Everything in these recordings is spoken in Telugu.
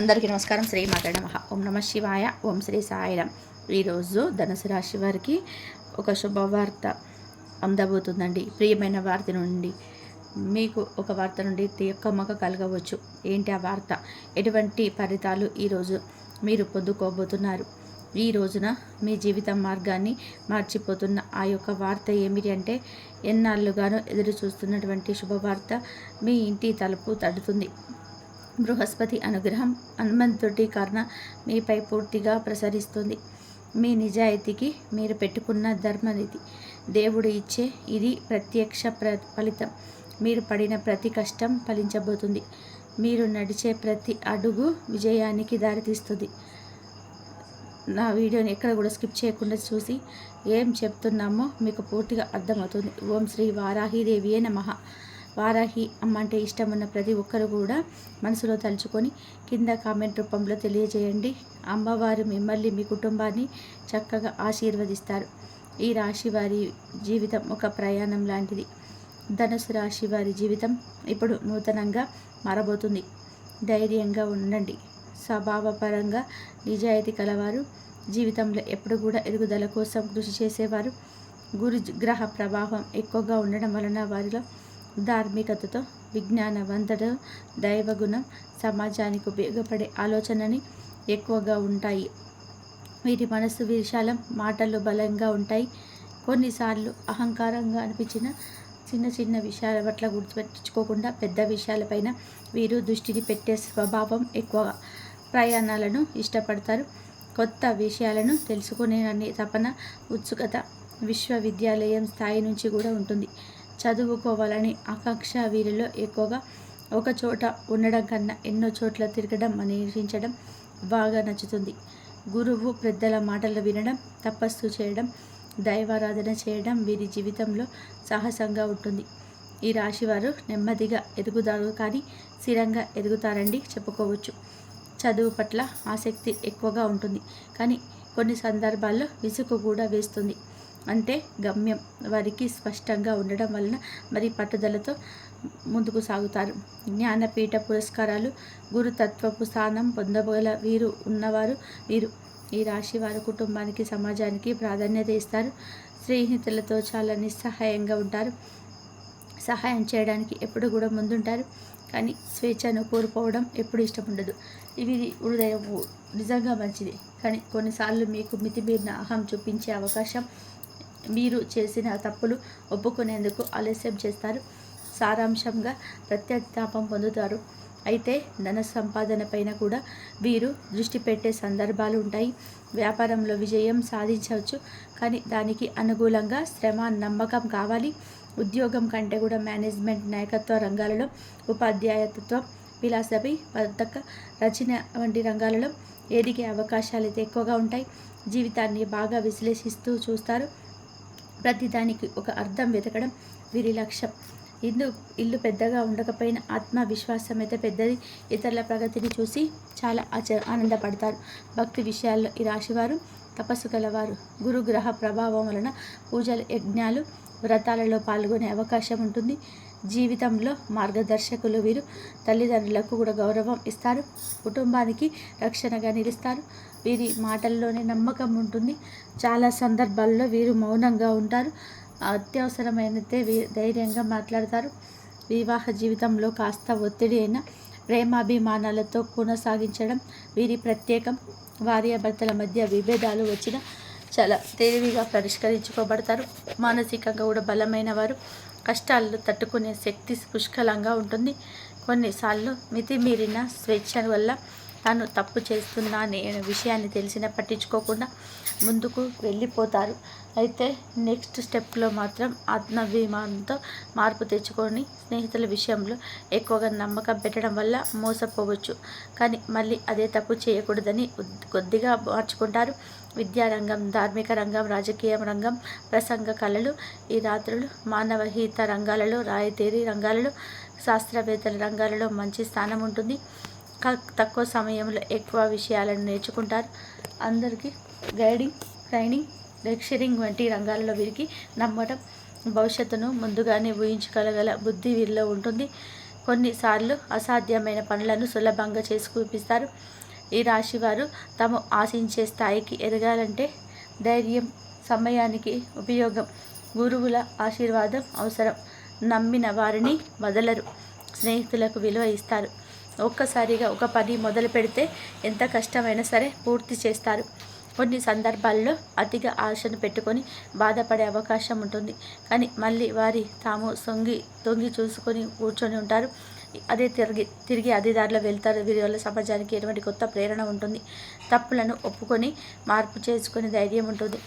అందరికీ నమస్కారం. శ్రీ మాత నమ. ఓం నమ శివాయ. ఓం శ్రీ సాయిరామ్ ఈరోజు ధనుసు రాశి వారికి ఒక శుభవార్త అందబోతుందండి. ప్రియమైన వార్త నుండి మీకు ఒక వార్త నుండి తిక్కమ్మక కలగవచ్చు. ఏంటి ఆ వార్త? ఎటువంటి ఫలితాలు ఈరోజు మీరు పొందుకోబోతున్నారు? ఈ రోజున మీ జీవిత మార్గాన్ని మార్చిపోతున్న ఆ యొక్క వార్త ఏమిటి అంటే ఎన్నాళ్ళుగానో ఎదురు చూస్తున్నటువంటి శుభవార్త మీ ఇంటి తలుపు తడుతుంది. బృహస్పతి అనుగ్రహం హనుమంతుడి కారణ మీపై పూర్తిగా ప్రసరిస్తుంది. మీ నిజాయితీకి మీరు పెట్టుకున్న ధర్మనిధి. దేవుడు ఇచ్చే ఇది ప్రత్యక్ష ప్ర ఫలితం. మీరు పడిన ప్రతి కష్టం ఫలించబోతుంది. మీరు నడిచే ప్రతి అడుగు విజయానికి దారితీస్తుంది. నా వీడియోని ఎక్కడ కూడా స్కిప్ చేయకుండా చూసి ఏం చెప్తున్నామో మీకు పూర్తిగా అర్థమవుతుంది. ఓం శ్రీ వారాహిదేవియే నమః. వారాహి అమ్మ అంటే ఇష్టం ఉన్న ప్రతి ఒక్కరు కూడా మనసులో తలుచుకొని కింద కామెంట్ రూపంలో తెలియజేయండి. అమ్మవారు మిమ్మల్ని మీ కుటుంబాన్ని చక్కగా ఆశీర్వదిస్తారు. ఈ రాశి వారి జీవితం ఒక ప్రయాణం లాంటిది. ధనుసు రాశి వారి జీవితం ఇప్పుడు నూతనంగా మారబోతుంది. ధైర్యంగా ఉండండి. స్వభావపరంగా నిజాయితీ కలవారు. జీవితంలో ఎప్పుడు కూడా ఎదుగుదల కోసం కృషి చేసేవారు. గురు గ్రహ ప్రభావం ఎక్కువగా ఉండడం వలన వారిలో ధార్మికతతో విజ్ఞానవంతుడు దైవగుణం సమాజానికి ఉపయోగపడే ఆలోచనని ఎక్కువగా ఉంటాయి. వీరి మనసు విశాలం మాటలు బలంగా ఉంటాయి. కొన్నిసార్లు అహంకారంగా అనిపించిన చిన్న చిన్న విషయాల పట్ల గుర్తుపెట్టుకోకుండా పెద్ద విషయాలపైన వీరు దృష్టిని పెట్టే స్వభావం ఎక్కువ. ప్రయాణాలను ఇష్టపడతారు. కొత్త విషయాలను తెలుసుకునే తపన ఉత్సుకత విశ్వవిద్యాలయం స్థాయి నుంచి కూడా ఉంటుంది. చదువుకోవాలని ఆకాంక్ష వీరిలో ఎక్కువగా ఒక చోట ఉండడం కన్నా ఎన్నో చోట్ల తిరగడం అన్వేషించడం బాగా నచ్చుతుంది. గురువు పెద్దల మాటలు వినడం తపస్సు చేయడం దైవారాధన చేయడం వీరి జీవితంలో సాహసంగా ఉంటుంది. ఈ రాశివారు నెమ్మదిగా ఎదుగుతారు కానీ స్థిరంగా ఎదుగుతారండి చెప్పుకోవచ్చు. చదువు పట్ల ఆసక్తి ఎక్కువగా ఉంటుంది కానీ కొన్ని సందర్భాల్లో విసుగు కూడా వేస్తుంది. అంటే గమ్యం వారికి స్పష్టంగా ఉండడం వలన మరి పట్టుదలతో ముందుకు సాగుతారు. జ్ఞానపీఠ పురస్కారాలు గురుతత్వపు స్థానం పొందగల వీరు ఉన్నవారు వీరు. ఈ రాశి వారి కుటుంబానికి సమాజానికి ప్రాధాన్యత ఇస్తారు. స్నేహితులతో చాలా నిస్సహాయంగా ఉంటారు. సహాయం చేయడానికి ఎప్పుడు కూడా ముందుంటారు. కానీ స్వేచ్ఛను కోల్పోవడం ఎప్పుడు ఇష్టం ఉండదు. ఇది హృదయం నిజంగా మంచిది. కానీ కొన్నిసార్లు మీకు మితిమీరిన అహం చూపించే అవకాశం మీరు చేసిన తప్పులు ఒప్పుకునేందుకు ఆలస్యం చేస్తారు. సారాంశంగా ప్రత్యతాపం పొందుతారు. అయితే ధన సంపాదన పైన కూడా వీరు దృష్టి పెట్టే సందర్భాలు ఉంటాయి. వ్యాపారంలో విజయం సాధించవచ్చు. కానీ దానికి అనుకూలంగా శ్రమ నమ్మకం కావాలి. ఉద్యోగం కంటే కూడా మేనేజ్మెంట్ నాయకత్వ రంగాలలో ఉపాధ్యాయతత్వం ఫిలాసఫీ పథక రచన వంటి రంగాలలో ఎదిగే అవకాశాలు అయితే ఎక్కువగా ఉంటాయి. జీవితాన్ని బాగా విశ్లేషిస్తూ చూస్తారు. ప్రతిదానికి ఒక అర్థం వెతకడం వీరి లక్ష్యం ఇల్లు ఇల్లు పెద్దగా ఉండకపోయినా ఆత్మవిశ్వాసం అయితే పెద్దది. ఇతరుల ప్రగతిని చూసి చాలా ఆచ ఆనందపడతారు. భక్తి విషయాల్లో ఈ రాశివారు తపస్సు గలవారు. గురుగ్రహ ప్రభావం వలన పూజలు యజ్ఞాలు వ్రతాలలో పాల్గొనే అవకాశం ఉంటుంది. జీవితంలో మార్గదర్శకులు వీరు. తల్లిదండ్రులకు కూడా గౌరవం ఇస్తారు. కుటుంబానికి రక్షణగా నిలుస్తారు. వీరి మాటల్లోనే నమ్మకం ఉంటుంది. చాలా సందర్భాల్లో వీరు మౌనంగా ఉంటారు. అత్యవసరమైనతే వీ ధైర్యంగా మాట్లాడతారు. వివాహ జీవితంలో కాస్త ఒత్తిడి అయిన ప్రేమాభిమానాలతో కొనసాగించడం వీరి ప్రత్యేకం. భార్యాభర్తల మధ్య విభేదాలు వచ్చిన చాలా తెలివిగా పరిష్కరించుకోబడతారు. మానసికంగా కూడా బలమైన వారు. కష్టాలను తట్టుకునే శక్తి పుష్కలంగా ఉంటుంది. కొన్నిసార్లు మితిమీరిన స్వేచ్ఛ వల్ల తాను తప్పు చేస్తున్నా అనే విషయాన్ని తెలిసిన పట్టించుకోకుండా ముందుకు వెళ్ళిపోతారు. అయితే నెక్స్ట్ స్టెప్లో మాత్రం ఆత్మాభిమానంతో మార్పు తెచ్చుకొని స్నేహితుల విషయంలో ఎక్కువగా నమ్మకం పెట్టడం వల్ల మోసపోవచ్చు. కానీ మళ్ళీ అదే తప్పు చేయకూడదని కొద్దిగా మార్చుకుంటారు. విద్యారంగం ధార్మిక రంగం రాజకీయ రంగం ప్రసంగ కళలు ఈ రాత్రులు మానవహిత రంగాలలో రాయతేరి రంగాలలో శాస్త్రవేత్తల రంగాలలో మంచి స్థానం ఉంటుంది. తక్కువ సమయంలో ఎక్కువ విషయాలను నేర్చుకుంటారు. అందరికీ గైడింగ్ ట్రైనింగ్ లెక్చరింగ్ వంటి రంగాలలో వీరికి నమ్మటం భవిష్యత్తును ముందుగానే ఊహించగలగల బుద్ధి వీరిలో ఉంటుంది. కొన్నిసార్లు అసాధ్యమైన పనులను సులభంగా చేసి చూపిస్తారు ఈ రాశి వారు తాము ఆశించే స్థాయికి ఎదగాలంటే ధైర్యం సమయానికి ఉపయోగం గురువుల ఆశీర్వాదం అవసరం. నమ్మిన వారిని వదలరు స్నేహితులకు విలువ ఇస్తారు. ఒక్కసారిగా ఒక పని మొదలు పెడితే ఎంత కష్టమైనా సరే పూర్తి చేస్తారు. కొన్ని సందర్భాల్లో అతిగా ఆశను పెట్టుకొని బాధపడే అవకాశం ఉంటుంది. కానీ మళ్ళీ వారి తాము సొంగి తొంగి చూసుకొని కూర్చొని ఉంటారు. అదే తిరిగి తిరిగి అదే దారిలో వెళ్తారు. వీరి వల్ల సమాజానికి ఎటువంటి కొత్త ప్రేరణ ఉంటుంది. తప్పులను ఒప్పుకొని మార్పు చేసుకునే ధైర్యం ఉంటుంది.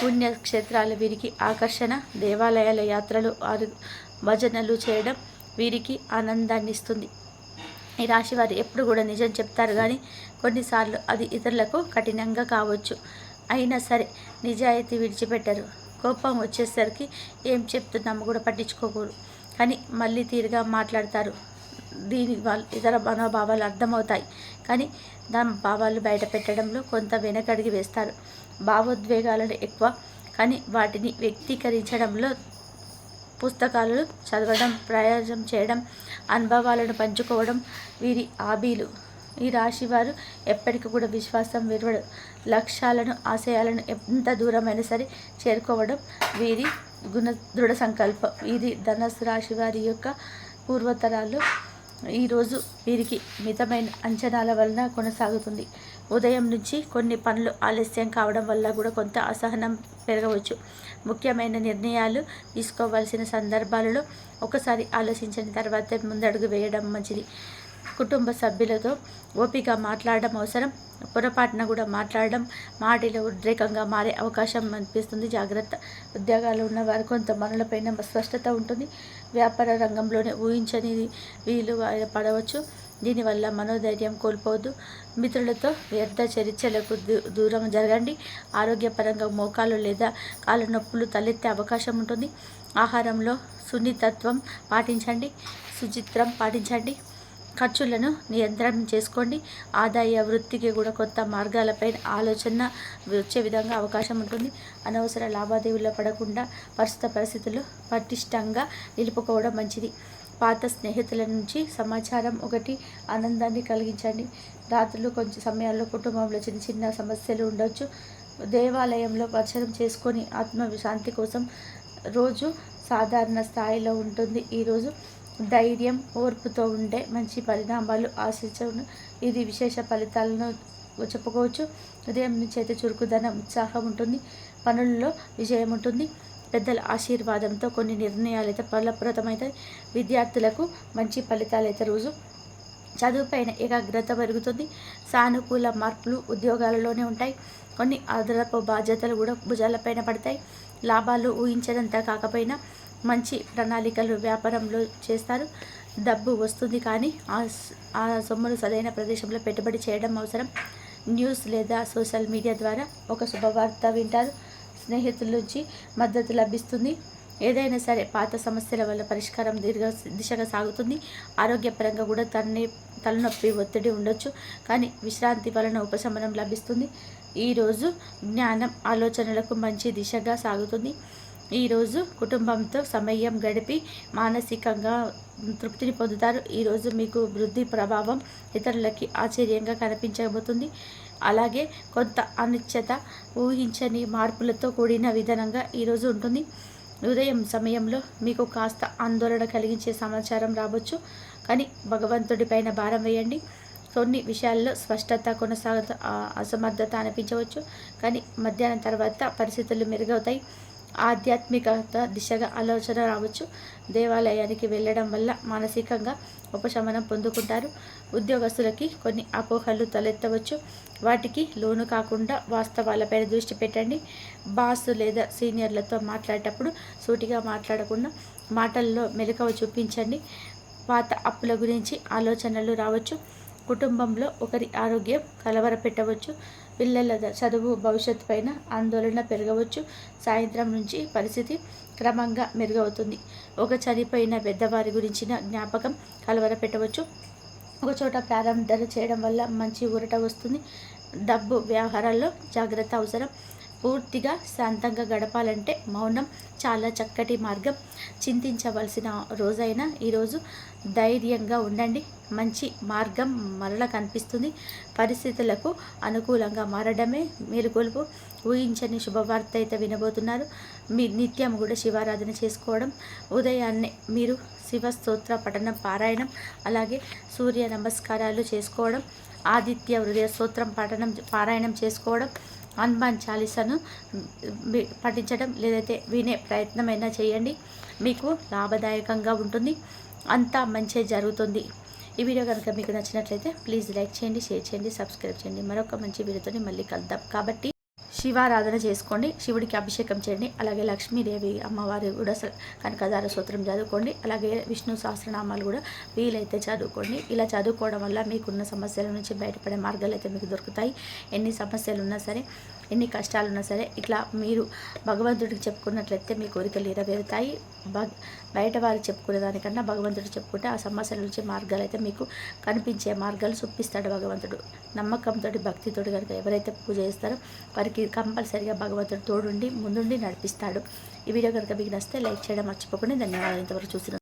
పుణ్యక్షేత్రాలు వీరికి ఆకర్షణ దేవాలయాల యాత్రలు ఆరు భజనలు చేయడం వీరికి ఆనందాన్ని ఇస్తుంది ఈ రాశి వారు ఎప్పుడు కూడా నిజం చెప్తారు కానీ కొన్నిసార్లు అది ఇతరులకు కఠినంగా కావచ్చు. అయినా సరే నిజాయితీ విడిచిపెట్టరు. కోపం వచ్చేసరికి ఏం చెప్తున్నామో కూడా పట్టించుకోకూడదు. కానీ మళ్ళీ తీరుగా మాట్లాడతారు. దీని వాళ్ళు ఇతర మనోభావాలు అర్థమవుతాయి. కానీ దాని భావాలు బయట పెట్టడంలో కొంత వెనకడిగి వేస్తారు. భావోద్వేగాలను ఎక్కువ. కానీ వాటిని వ్యక్తీకరించడంలో పుస్తకాలు చదవడం ప్రయోజనం చేయడం అనుభవాలను పంచుకోవడం వీరి ఆబీలు ఈ రాశి వారు ఎప్పటికీ కూడా విశ్వాసం విరవడు. లక్ష్యాలను ఆశయాలను ఎంత దూరమైనా సరే చేరుకోవడం వీరి గుణ దృఢ సంకల్పం. ఇది ధనస్సు రాశి వారి యొక్క పూర్వతరాలు. ఈరోజు వీరికి మితమైన అంచనాల వలన కొనసాగుతుంది. ఉదయం నుంచి కొన్ని పనులు ఆలస్యం కావడం వల్ల కూడా కొంత అసహనం పెరగవచ్చు. ముఖ్యమైన నిర్ణయాలు తీసుకోవాల్సిన సందర్భాలలో ఒకసారి ఆలోచించిన తర్వాత ముందడుగు వేయడం మంచిది. కుటుంబ సభ్యులతో ఓపిక మాట్లాడడం అవసరం. పొరపాటున కూడా మాట్లాడడం మాటిలో ఉద్రేకంగా మారే అవకాశం అనిపిస్తుంది. జాగ్రత్త. ఉద్యోగాలు ఉన్నవారు కొంత మనలపైన స్పష్టత ఉంటుంది. వ్యాపార రంగంలోనే ఊహించని వీలు పడవచ్చు. దీనివల్ల మనోధైర్యం కోల్పోవద్దు. మిత్రులతో వ్యర్థ చర్చలకు దూరం జరగండి. ఆరోగ్యపరంగా మోకాలు లేదా కాళ్ళ నొప్పులు తలెత్తే అవకాశం ఉంటుంది. ఆహారంలో సున్నితత్వం పాటించండి. సుచిత్రం పాటించండి. ఖర్చులను నియంత్రణ చేసుకోండి. ఆదాయ వృత్తికి కూడా కొత్త మార్గాలపై ఆలోచన వచ్చే విధంగా అవకాశం ఉంటుంది. అనవసర లావాదేవీలు పడకుండా ప్రస్తుత పరిస్థితులు పటిష్టంగా నిలుపుకోవడం మంచిది. పాత స్నేహితుల నుంచి సమాచారం ఒకటి ఆనందాన్ని కలిగించండి. రాత్రులు కొంచెం సమయాల్లో కుటుంబంలో చిన్న చిన్న సమస్యలు ఉండొచ్చు. దేవాలయంలో దర్శనం చేసుకొని ఆత్మవిశాంతి కోసం రోజు సాధారణ స్థాయిలో ఉంటుంది. ఈరోజు ధైర్యం ఓర్పుతో ఉండే మంచి పరిణామాలు ఆశించను. ఇది విశేష ఫలితాలను చెప్పుకోవచ్చు. ఉదయం నుంచి అయితే చురుకుదనం ఉత్సాహం ఉంటుంది. పనుల్లో విజయం ఉంటుంది. పెద్దల ఆశీర్వాదంతో కొన్ని నిర్ణయాలు అయితే ఫలప్రదమవుతాయి విద్యార్థులకు మంచి ఫలితాలు అయితే రోజు చదువుపైన ఏకాగ్రత పెరుగుతుంది. సానుకూల మార్పులు ఉద్యోగాలలోనే ఉంటాయి. కొన్ని అదనపు బాధ్యతలు కూడా భుజాలపైన పడతాయి. లాభాలు ఊహించడంతా కాకపోయినా మంచి ప్రణాళికలు వ్యాపారంలో చేస్తారు. డబ్బు వస్తుంది కానీ ఆ సొమ్మును సరైన ప్రదేశంలో పెట్టుబడి చేయడం అవసరం. న్యూస్ లేదా సోషల్ మీడియా ద్వారా ఒక శుభవార్త వింటారు. స్నేహితుల నుంచి మద్దతు లభిస్తుంది. ఏదైనా సరే పాత సమస్యల వల్ల పరిష్కారం దీర్ఘ దిశగా సాగుతుంది. ఆరోగ్యపరంగా కూడా తన్ని తలనొప్పి ఒత్తిడి ఉండొచ్చు. కానీ విశ్రాంతి వలన ఉపశమనం లభిస్తుంది. ఈరోజు జ్ఞానం ఆలోచనలకు మంచి దిశగా సాగుతుంది. ఈరోజు కుటుంబంతో సమయం గడిపి మానసికంగా తృప్తిని పొందుతారు. ఈరోజు మీకు వృద్ధి ప్రభావం ఇతరులకి ఆశ్చర్యంగా కనిపించబోతుంది. అలాగే కొంత అనిశ్చత ఊహించని మార్పులతో కూడిన విధానంగా ఈరోజు ఉంటుంది. ఉదయం సమయంలో మీకు కాస్త ఆందోళన కలిగించే సమాచారం రావచ్చు. కానీ భగవంతుడిపైన భారం వేయండి. కొన్ని విషయాల్లో స్పష్టత కొనసాగ అసమర్థత అనిపించవచ్చు. కానీ మధ్యాహ్నం తర్వాత పరిస్థితులు మెరుగవుతాయి. ఆధ్యాత్మికత దిశగా ఆలోచన రావచ్చు. దేవాలయానికి వెళ్ళడం వల్ల మానసికంగా ఉపశమనం పొందుకుంటారు. ఉద్యోగస్తులకి కొన్ని అపోహలు తలెత్తవచ్చు. వాటికి లోను కాకుండా వాస్తవాలపై దృష్టి పెట్టండి. బాస్ లేదా సీనియర్లతో మాట్లాడేటప్పుడు సూటిగా మాట్లాడకుండా మాటల్లో మెలకువ చూపించండి. పాత అప్పుల గురించి ఆలోచనలు రావచ్చు. కుటుంబంలో ఒకరి ఆరోగ్యం కలవరపెట్టవచ్చు. పిల్లల చదువు భవిష్యత్తు పైన ఆందోళన పెరగవచ్చు. సాయంత్రం నుంచి పరిస్థితి క్రమంగా మెరుగవుతుంది. ఒక చనిపోయిన పెద్దవారి గురించిన జ్ఞాపకం కలవరపెట్టవచ్చు. ఒక చోట ప్రారంభం చేయడం వల్ల మంచి ఊరట వస్తుంది. డబ్బు వ్యవహారాల్లో జాగ్రత్త అవసరం. పూర్తిగా శాంతంగా గడపాలంటే మౌనం చాలా చక్కటి మార్గం. చింతించవలసిన రోజైనా ఈరోజు ధైర్యంగా ఉండండి. మంచి మార్గం మరల కనిపిస్తుంది. పరిస్థితులకు అనుకూలంగా మారడమే మేలుకొలుపు ఊహించని శుభవార్త అయితే వినబోతున్నారు. మీ నిత్యం కూడా శివారాధన చేసుకోవడం ఉదయాన్నే మీరు శివ స్తోత్ర పఠనం పారాయణం అలాగే సూర్య నమస్కారాలు చేసుకోవడం ఆదిత్య హృదయ స్తోత్రం పఠనం పారాయణం చేసుకోవడం హనుమాన్ చాలీసాను పఠించడం లేదైతే వినే ప్రయత్నమైనా చేయండి. మీకు లాభదాయకంగా ఉంటుంది. అంతా మంచి జరుగుతుంది. ఈ వీడియో కనుక మీకు నచ్చినట్లయితే ప్లీజ్ లైక్ చేయండి షేర్ చేయండి సబ్స్క్రైబ్ చేయండి. మరొక మంచి వీడియోతో మళ్ళీ కలుద్దాం. కాబట్టి శివారాధన చేసుకోండి శివుడికి అభిషేకం చేయండి అలాగే లక్ష్మీదేవి అమ్మవారి కూడా స- కనకదార సూత్రం చదువుకోండి అలాగే విష్ణు సహస్రనామాలు కూడా వీలైతే చదువుకోండి. ఇలా చదువుకోవడం వల్ల మీకున్న సమస్యల నుంచి బయటపడే మార్గాలు అయితే మీకు దొరుకుతాయి. ఎన్ని సమస్యలు ఉన్నా సరే ఎన్ని కష్టాలు ఉన్నా సరే ఇట్లా మీరు భగవంతుడికి చెప్పుకున్నట్లయితే మీ కోరికలు నెరవేరుతాయి. బ బయట వారు చెప్పుకునే దానికన్నా భగవంతుడు చెప్పుకుంటే ఆ సమస్యల నుంచి మార్గాలు అయితే మీకు కనిపించే మార్గాలు చూపిస్తాడు భగవంతుడు. నమ్మకంతో భక్తితోటి కనుక ఎవరైతే పూజ చేస్తారో వారికి కంపల్సరిగా భగవంతుడు తోడుండి ముందుండి నడిపిస్తాడు. ఈ వీడియో కనుక మీకు నచ్చితే లైక్ చేయడం మర్చిపోకుండా. ధన్యవాదాలు. ఇంతవరకు చూసిన